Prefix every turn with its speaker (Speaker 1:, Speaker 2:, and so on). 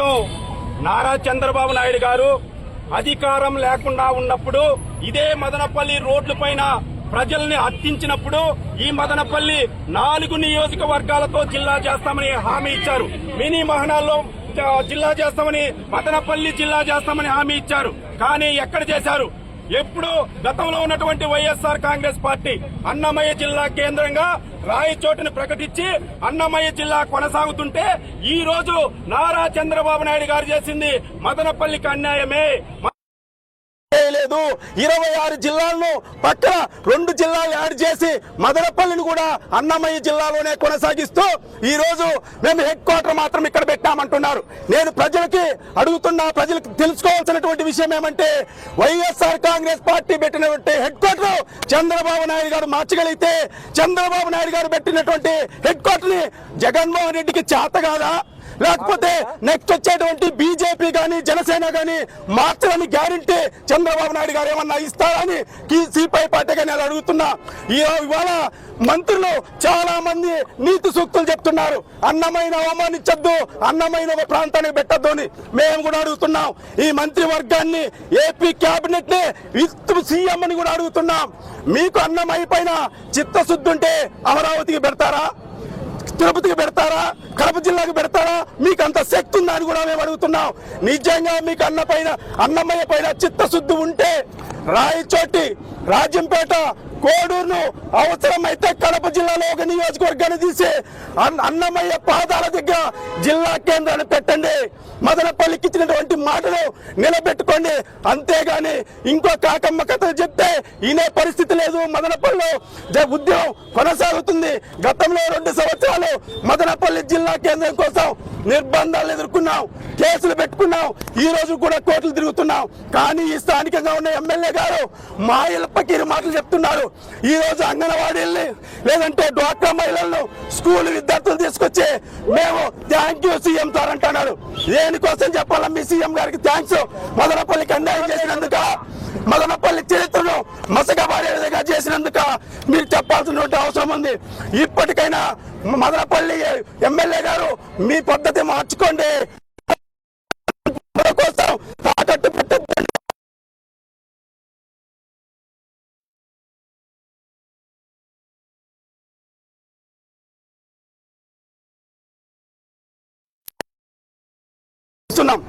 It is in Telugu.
Speaker 1: క్రితం నారా చంద్రబాబు నాయుడు గారు అధికారం లేకుండా ఉన్నప్పుడు ఇదే మదనపల్లి రోడ్ల పైన ప్రజల్ని హత్తించినప్పుడు ఈ మదనపల్లి నాలుగు నియోజకవర్గాలతో జిల్లా చేస్తామని హామీ ఇచ్చారు. మినీ మహనాల్లో జిల్లా చేస్తామని మదనపల్లి జిల్లా చేస్తామని హామీ ఇచ్చారు. కానీ ఎక్కడ చేశారు? ఎప్పుడు గతంలో ఉన్నటువంటి వైఎస్ఆర్ కాంగ్రెస్ పార్టీ అన్నమయ్య జిల్లా కేంద్రంగా రాయచోటును ప్రకటించి అన్నమయ్య జిల్లా కొనసాగుతుంటే ఈ రోజు నారా చంద్రబాబు నాయుడు గారు చేసింది మదనపల్లికి అన్యాయమే.
Speaker 2: లేదు. ఇరవై ఆరు జిల్లాలను పక్కన రెండు జిల్లాలు యాడ్ చేసి మదనపల్లిని కూడా అన్నమయ్య జిల్లాలోనే కొనసాగిస్తూ ఈ రోజు మేము హెడ్ క్వార్టర్ మాత్రం ఇక్కడ పెట్టామంటున్నారు. నేను ప్రజలకి అడుగుతున్న ప్రజలకు తెలుసుకోవాల్సినటువంటి విషయం ఏమంటే వైఎస్ఆర్ కాంగ్రెస్ పార్టీ పెట్టినటువంటి హెడ్ క్వార్టర్ చంద్రబాబు నాయుడు గారు మార్చగలిగితే చంద్రబాబు నాయుడు గారు పెట్టినటువంటి హెడ్ క్వార్టర్ని జగన్మోహన్ రెడ్డికి చేత కాదా? లేకపోతే నెక్స్ట్ వచ్చేటువంటి బీజేపీ కానీ జనసేన కానీ మార్చడానికి గ్యారంటీ చంద్రబాబు నాయుడు గారు ఏమన్నా ఇస్తారని సిపిఐ పార్టీ గాని నేను అడుగుతున్నా. ఇవాళ మంత్రులు చాలా మంది నీతి సూక్తులు చెప్తున్నారు. అన్నమైన అవమానించద్దు అన్నమైన ఒక ప్రాంతానికి పెట్టద్దు అని మేము కూడా అడుగుతున్నాం. ఈ మంత్రి వర్గాన్ని ఏపీ కేబినెట్ని విత్ సీఎం అని కూడా అడుగుతున్నాం. మీకు అన్నం పైన చిత్తశుద్ధి ఉంటే అమరావతికి పెడతారా? తిరుపతికి పెడతారా? కడప జిల్లాకి పెడతారా? మీకు అంత శక్తి ఉందా అని కూడా మేము అడుగుతున్నాం. నిజంగా మీకు అన్న పైన అన్నమయ్య పైన చిత్తశుద్ధి ఉంటే రాయచోటి రాజంపేట కోడూరును అవసరమైతే కడప జిల్లాలో ఒక నియోజకవర్గాన్ని తీసి అన్న- అన్నమయ్య పాదాల దగ్గర జిల్లా కేంద్రాన్ని పెట్టండి. మదనపల్లికి ఇచ్చినటువంటి మాటలు నిలబెట్టుకోండి. అంతేగాని ఇంకో కాకమ్మ కథలు చెప్తే ఈనే పరిస్థితి లేదు. మదనపల్లిలో జ- ఉద్యమం కొనసాగుతుంది. గతంలో రెండు సంవత్సరాలు మదనపల్లి జిల్లా కేంద్రం కోసం నిర్బంధాలు ఎదుర్కొన్నాం. కేసులు పెట్టుకున్నాం ఈ రోజు కూడా కోర్టులు తిరుగుతున్నాం కానీ ఈ స్థానికంగా ఉన్న ఎమ్మెల్యే గారు మా ఇళ్ళపకీరు మాటలు చెప్తున్నారు. ఈ రోజు అంగన్వాడీల్ని లేదంటే డ్వాక్రా మహిళలను స్కూల్ విద్యార్థులు తీసుకొచ్చి మేము థ్యాంక్ యూ సీఎం సార్ అంటున్నారు. దేనికోసం చెప్పాలా మీ సీఎం గారికి థ్యాంక్స్ మదనపల్లికి అన్యాయం చేసినందుక మదనపల్లి చరిత్రను మసకబారే విధంగా చేసినందుక మీరు చెప్పాల్సిన అవసరం ఉంది. ఇప్పటికైనా మదనపల్లి ఎమ్మెల్యే గారు మీ పద్ధతి మార్చుకోండి. ఇస్తున్నాం